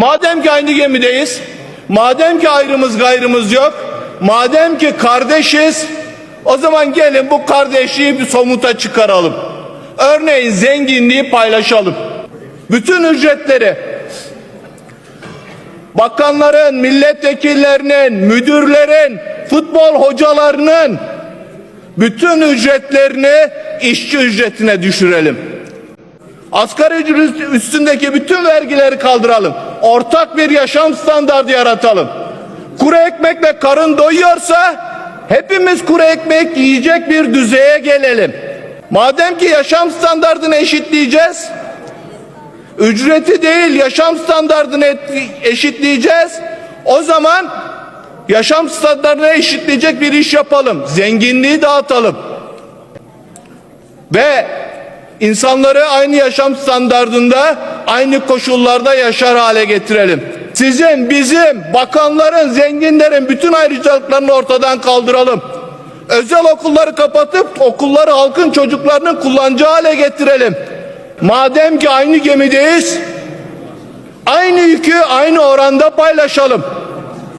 Madem ki aynı gemideyiz, madem ki ayrımız gayrımız yok, madem ki kardeşiz, o zaman gelin bu kardeşliği bir somuta çıkaralım. Örneğin zenginliği paylaşalım. Bütün ücretleri bakanların, milletvekillerinin, müdürlerin, futbol hocalarının bütün ücretlerini işçi ücretine düşürelim. Asgari ücret üstündeki bütün vergileri kaldıralım. Ortak bir yaşam standardı yaratalım. Kuru ekmekle karın doyuyorsa hepimiz kuru ekmek yiyecek bir düzeye gelelim. Madem ki yaşam standartını eşitleyeceğiz, ücreti değil yaşam standartını eşitleyeceğiz. O zaman yaşam standartını eşitleyecek bir iş yapalım. Zenginliği dağıtalım. Ve insanları aynı yaşam standartında, aynı koşullarda yaşar hale getirelim. Sizin, bizim, bakanların, zenginlerin bütün ayrıcalıklarını ortadan kaldıralım. Özel okulları kapatıp okulları halkın çocuklarının kullanacağı hale getirelim. Madem ki aynı gemideyiz, aynı yükü aynı oranda paylaşalım.